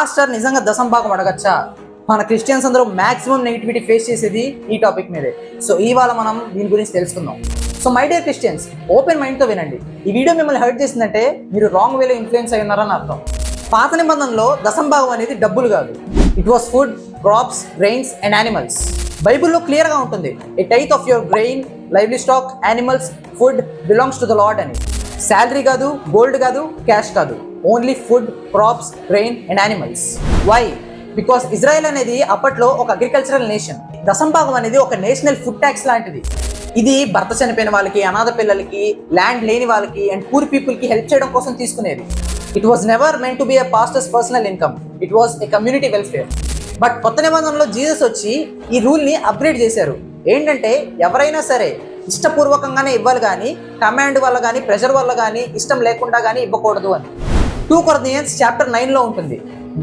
Pastor నిజంగా దశం భాగం అడగచ్చా? మన క్రిస్టియన్స్ అందరూ మాక్సిమం నెగిటివిటీ ఫేస్ చేసేది ఈ టాపిక్ మీదే. సో ఇవాళ మనం దీని గురించి తెలుసుకుందాం. So my dear Christians open మైండ్తో వినండి. ఈ వీడియో మిమ్మల్ని హర్ట్ చేసిందంటే మీరు రాంగ్ వేలో ఇన్ఫ్లుయెన్స్ అయి ఉన్నారని అర్థం. పాత నిబంధనలో దశం భాగం అనేది డబ్బులు కాదు. It was food crops grains and animals బైబిల్లో క్లియర్గా ఉంటుంది. A tithe of your grain lively stock animals food belongs to the lord అని. శాలరీ కాదు గోల్డ్ కాదు క్యాష్ కాదు. Only food crops grain and animals. Why because Israel అనేది అప్పట్లో ఒక అగ్రికల్చరల్ నేషన్. దశంభాగం అనేది ఒక నేషనల్ ఫుడ్ ట్యాక్స్ లాంటిది. ఇది భర్త చనిపోయిన వాళ్ళకి అనాథ పిల్లలకి ల్యాండ్ లేని వాళ్ళకి అండ్ పూర్ పీపుల్కి హెల్ప్ చేయడం కోసం తీసుకునేది. It was never meant to be a pastors personal income it was a community welfare but కొత్త నిబంధనలో జీసస్ వచ్చి ఈ రూల్ని అప్గ్రేడ్ చేశారు. ఏంటంటే ఎవరైనా సరే ఇష్టపూర్వకంగానే ఇవ్వాలి కానీ కమాండ్ వల్ల కానీ ప్రెషర్ వల్ల కానీ ఇష్టం లేకుండా కానీ ఇవ్వకూడదు అని. టూ కొరదియన్స్ చాప్టర్ నైన్లో ఉంటుంది.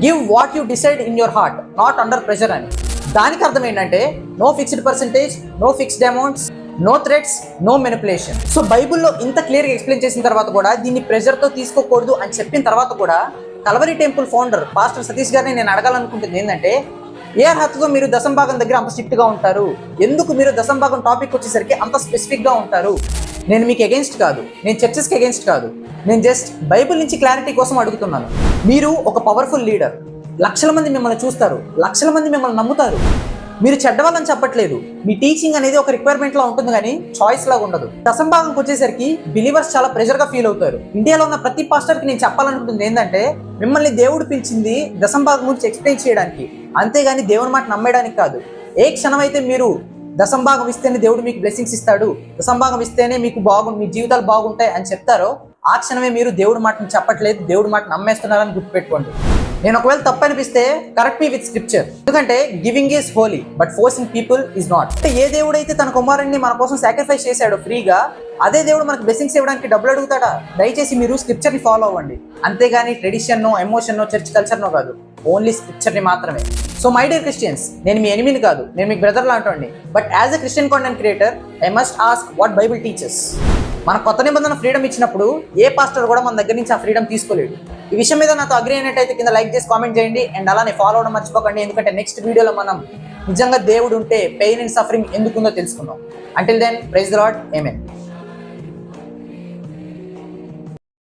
Give what you decide in your heart not under pressure అని. దానికి అర్థం ఏంటంటే no fixed percentage no fixed amounts no threats no manipulation so బైబిల్లో ఇంత క్లియర్గా ఎక్స్ప్లెయిన్ చేసిన తర్వాత కూడా దీన్ని ప్రెషర్తో తీసుకోకూడదు అని చెప్పిన తర్వాత కూడా Calvary temple founder pastor Satish గారిని నేను అడగాలనుకుంటుంది ఏంటంటే ఏ అర్హతతో మీరు దశంభాగం దగ్గర అంత స్ట్రిక్ట్గా ఉంటారు? ఎందుకు మీరు దశంభాగం టాపిక్ వచ్చేసరికి అంత స్పెసిఫిక్గా ఉంటారు? నేను మీకు అగెన్స్ట్ కాదు. నేను చర్చెస్కి అగెన్స్ట్ కాదు. నేను జస్ట్ బైబిల్ నుంచి క్లారిటీ కోసం అడుగుతున్నాను. మీరు ఒక పవర్ఫుల్ లీడర్ లక్షల మంది మిమ్మల్ని చూస్తారు. లక్షల మంది మిమ్మల్ని నమ్ముతారు. మీరు చెడ్డవాళ్ళని చెప్పట్లేదు. మీ టీచింగ్ అనేది ఒక రిక్వైర్మెంట్ లా ఉంటుంది కానీ చాయిస్ లాగా ఉండదు. దశంభాగంకి వచ్చేసరికి బిలీవర్స్ చాలా ప్రెషర్గా ఫీల్ అవుతారు. ఇండియాలో ఉన్న ప్రతి పాస్టర్కి నేను చెప్పాలనుకుంటుంది ఏంటంటే మిమ్మల్ని దేవుడు పిలిచింది దశంభాగం గురించి ఎక్స్ప్లెయిన్ చేయడానికి. అంతేగాని దేవుని మాట నమ్మేయడానికి కాదు. ఏ క్షణం అయితే మీరు దశంభాగం ఇస్తేనే దేవుడు మీకు బ్లెస్సింగ్స్ ఇస్తాడు. దశంభాగం ఇస్తేనే మీకు బాగు మీ జీవితాలు బాగుంటాయి అని చెప్తారో ఆ క్షణమే మీరు దేవుడి మాటను చెప్పట్లేదు దేవుడి మాట నమ్మేస్తున్నారని గుర్తుపెట్టుకోండి. నేను ఒకవేళ తప్పు అనిపిస్తే కరెక్ట్ మీ విత్ స్క్రిప్చర్ ఎందుకంటే giving is holy but forcing people is not అంటే ఏ దేవుడైతే తన కుమారుడిని మన కోసం సాక్రిఫైస్ చేశాడో ఫ్రీగా అదే దేవుడు మనకు బ్లెస్సింగ్స్ ఇవ్వడానికి డబ్బులు అడుగుతాడా? దయచేసి మీరు స్క్రిప్చర్ని ఫాలో అవ్వండి. అంతేగాని ట్రెడిషన్నో ఎమోషన్నో చర్చ్ కల్చర్నో కాదు. ఓన్లీ స్క్రిప్చర్ని మాత్రమే. సో మై డియర్ క్రిస్టియన్స్ నేను మీ ఎనిమిది కాదు నేను మీకు బ్రదర్ లాంటి but as a Christian content creator I must ask what Bible teachers మన కొత్త నిబంధన ఫ్రీడమ్ ఇచ్చినప్పుడు ఏ పాస్టర్ కూడా మన దగ్గర నుంచి ఆ ఫ్రీడమ్ తీసుకోలేడు. ఈ విషయం మీద నాతో అగ్రి అయినట్టయితే కింద లైక్ చేసి కామెంట్ చేయండి. అండ్ అలానే ఫాలో అవడం మర్చిపోకండి. ఎందుకంటే నెక్స్ట్ వీడియోలో మనం నిజంగా దేవుడు ఉంటే పెయిన్ అండ్ సఫరింగ్ ఎందుకుందో తెలుసుకుందాం. Until then praise the lord amen